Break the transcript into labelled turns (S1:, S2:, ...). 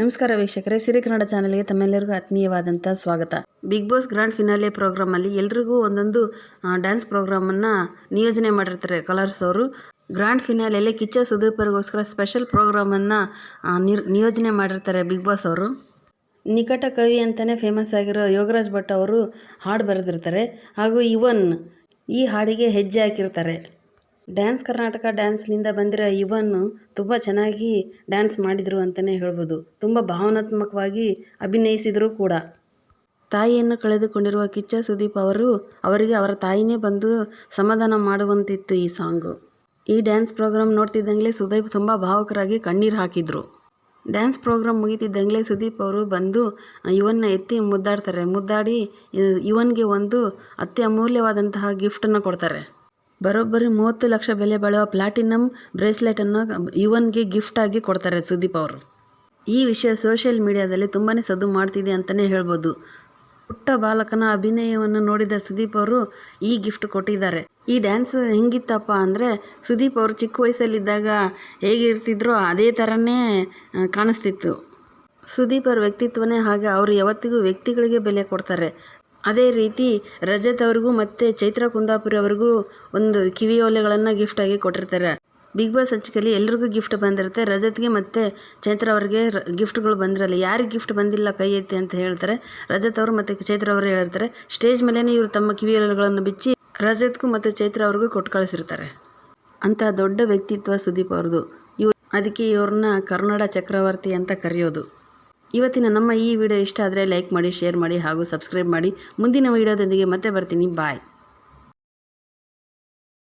S1: ನಮಸ್ಕಾರ ವೀಕ್ಷಕರೇ, ಸಿರಿ ಕನ್ನಡ ಚಾನಲ್ಗೆ ತಮ್ಮೆಲ್ಲರಿಗೂ ಆತ್ಮೀಯವಾದಂಥ ಸ್ವಾಗತ. ಬಿಗ್ ಬಾಸ್ ಗ್ರ್ಯಾಂಡ್ ಫಿನಾಲೆ ಪ್ರೋಗ್ರಾಮಲ್ಲಿ ಎಲ್ರಿಗೂ ಒಂದೊಂದು ಡ್ಯಾನ್ಸ್ ಪ್ರೋಗ್ರಾಮನ್ನು ನಿಯೋಜನೆ ಮಾಡಿರ್ತಾರೆ ಕಲರ್ಸ್ ಅವರು. ಗ್ರ್ಯಾಂಡ್ ಫಿನಾಲೆಯಲ್ಲಿ ಕಿಚ್ಚ ಸುದೀಪರಿಗೋಸ್ಕರ ಸ್ಪೆಷಲ್ ಪ್ರೋಗ್ರಾಮನ್ನು ನಿರ್, ನಿಯೋಜನೆ ಮಾಡಿರ್ತಾರೆ ಬಿಗ್ ಬಾಸ್ ಅವರು. ನಿಕಟ ಕವಿ ಅಂತಲೇ ಫೇಮಸ್ ಆಗಿರೋ ಯೋಗರಾಜ್ ಭಟ್ ಅವರು ಹಾಡು ಬರೆದಿರ್ತಾರೆ. ಹಾಗೂ ಇವನ್ ಈ ಹಾಡಿಗೆ ಹೆಜ್ಜೆ ಹಾಕಿರ್ತಾರೆ. ಡ್ಯಾನ್ಸ್ ಕರ್ನಾಟಕ ಡ್ಯಾನ್ಸ್ನಿಂದ ಬಂದಿರೋ ಇವನ್ನು ತುಂಬ ಚೆನ್ನಾಗಿ ಡ್ಯಾನ್ಸ್ ಮಾಡಿದರು ಅಂತಲೇ ಹೇಳ್ಬೋದು. ತುಂಬ ಭಾವನಾತ್ಮಕವಾಗಿ ಅಭಿನಯಿಸಿದರು ಕೂಡ. ತಾಯಿಯನ್ನು ಕಳೆದುಕೊಂಡಿರುವ ಕಿಚ್ಚ ಸುದೀಪ್ ಅವರು ಅವರಿಗೆ ಅವರ ತಾಯಿನೇ ಬಂದು ಸಮಾಧಾನ ಮಾಡುವಂತಿತ್ತು ಈ ಸಾಂಗು ಈ ಡ್ಯಾನ್ಸ್ ಪ್ರೋಗ್ರಾಮ್ ನೋಡ್ತಿದ್ದಂಗಲೇ ಸುದೀಪ್ ತುಂಬ ಭಾವಕರಾಗಿ ಕಣ್ಣೀರು ಹಾಕಿದರು. ಡ್ಯಾನ್ಸ್ ಪ್ರೋಗ್ರಾಮ್ ಮುಗಿತಿದ್ದಂಗಲೇ ಸುದೀಪ್ ಅವರು ಬಂದು ಇವನ್ನ ಎತ್ತಿ ಮುದ್ದಾಡ್ತಾರೆ. ಮುದ್ದಾಡಿ ಇವನ್ಗೆ ಒಂದು ಅತ್ಯಮೂಲ್ಯವಾದಂತಹ ಗಿಫ್ಟನ್ನು ಕೊಡ್ತಾರೆ. ಬರೋಬ್ಬರಿ ಮೂವತ್ತು ಲಕ್ಷ ಬೆಲೆ ಬಾಳುವ ಪ್ಲಾಟಿನಮ್ ಬ್ರೇಸ್ಲೆಟನ್ನು ಇವನ್ಗೆ ಗಿಫ್ಟಾಗಿ ಕೊಡ್ತಾರೆ ಸುದೀಪ್ ಅವರು. ಈ ವಿಷಯ ಸೋಷಿಯಲ್ ಮೀಡಿಯಾದಲ್ಲಿ ತುಂಬಾ ಸದ್ದು ಮಾಡ್ತಿದೆ ಅಂತಲೇ ಹೇಳ್ಬೋದು. ಪುಟ್ಟ ಬಾಲಕನ ಅಭಿನಯವನ್ನು ನೋಡಿದ ಸುದೀಪ್ ಅವರು ಈ ಗಿಫ್ಟ್ ಕೊಟ್ಟಿದ್ದಾರೆ. ಈ ಡ್ಯಾನ್ಸ್ ಹೆಂಗಿತ್ತಪ್ಪ ಅಂದರೆ ಸುದೀಪ್ ಅವರು ಚಿಕ್ಕ ವಯಸ್ಸಲ್ಲಿದ್ದಾಗ ಹೇಗಿರ್ತಿದ್ರೋ ಅದೇ ಥರನೇ ಕಾಣಿಸ್ತಿತ್ತು. ಸುದೀಪ್ ಅವ್ರ ವ್ಯಕ್ತಿತ್ವನೇ ಹಾಗೆ ಅವರು ಯಾವತ್ತಿಗೂ ವ್ಯಕ್ತಿಗಳಿಗೆ ಬೆಲೆ ಕೊಡ್ತಾರೆ. ಅದೇ ರೀತಿ ರಜತ್ ಅವ್ರಿಗೂ ಮತ್ತು ಚೈತ್ರ ಕುಂದಾಪುರಿ ಅವ್ರಿಗೂ ಒಂದು ಗಿಫ್ಟ್ ಗಿಫ್ಟಾಗಿ ಕೊಟ್ಟಿರ್ತಾರೆ. ಬಿಗ್ ಬಾಸ್ ಹಂಚಿಕೆಯಲ್ಲಿ ಎಲ್ರಿಗೂ ಗಿಫ್ಟ್ ಬಂದಿರುತ್ತೆ. ರಜತ್ಗೆ ಮತ್ತು ಚೈತ್ರ ಅವ್ರಿಗೆ ಗಿಫ್ಟ್ಗಳು ಬಂದಿರಲ್ಲ, ಯಾರಿಗೆ ಗಿಫ್ಟ್ ಬಂದಿಲ್ಲ ಕೈ ಎತ್ತಿ ಅಂತ ಹೇಳ್ತಾರೆ. ರಜತ್ ಅವರು ಮತ್ತು ಚೈತ್ರ ಅವರು ಹೇಳಿರ್ತಾರೆ ಸ್ಟೇಜ್ ಮೇಲೇ ಇವರು ತಮ್ಮ ಕಿವಿಯೋಲೆಗಳನ್ನು ಬಿಚ್ಚಿ ರಜತ್ಗೂ ಮತ್ತು ಚೈತ್ರ ಅವ್ರಿಗೂ ಕೊಟ್ಟು ಕಳಿಸಿರ್ತಾರೆ. ಅಂತ ದೊಡ್ಡ ವ್ಯಕ್ತಿತ್ವ ಸುದೀಪ್ ಅವ್ರದ್ದು ಇವ್ರು, ಅದಕ್ಕೆ ಇವ್ರನ್ನ ಕನ್ನಡ ಚಕ್ರವರ್ತಿ ಅಂತ ಕರೆಯೋದು. ಇವತ್ತಿನ ನಮ್ಮ ಈ ವಿಡಿಯೋ ಇಷ್ಟ ಆದರೆ ಲೈಕ್ ಮಾಡಿ ಶೇರ್ ಮಾಡಿ ಹಾಗೂ ಸಬ್ಸ್ಕ್ರೈಬ್ ಮಾಡಿ. ಮುಂದಿನ ವಿಡಿಯೋದೊಂದಿಗೆ ಮತ್ತೆ ಬರ್ತೀನಿ. ಬಾಯ್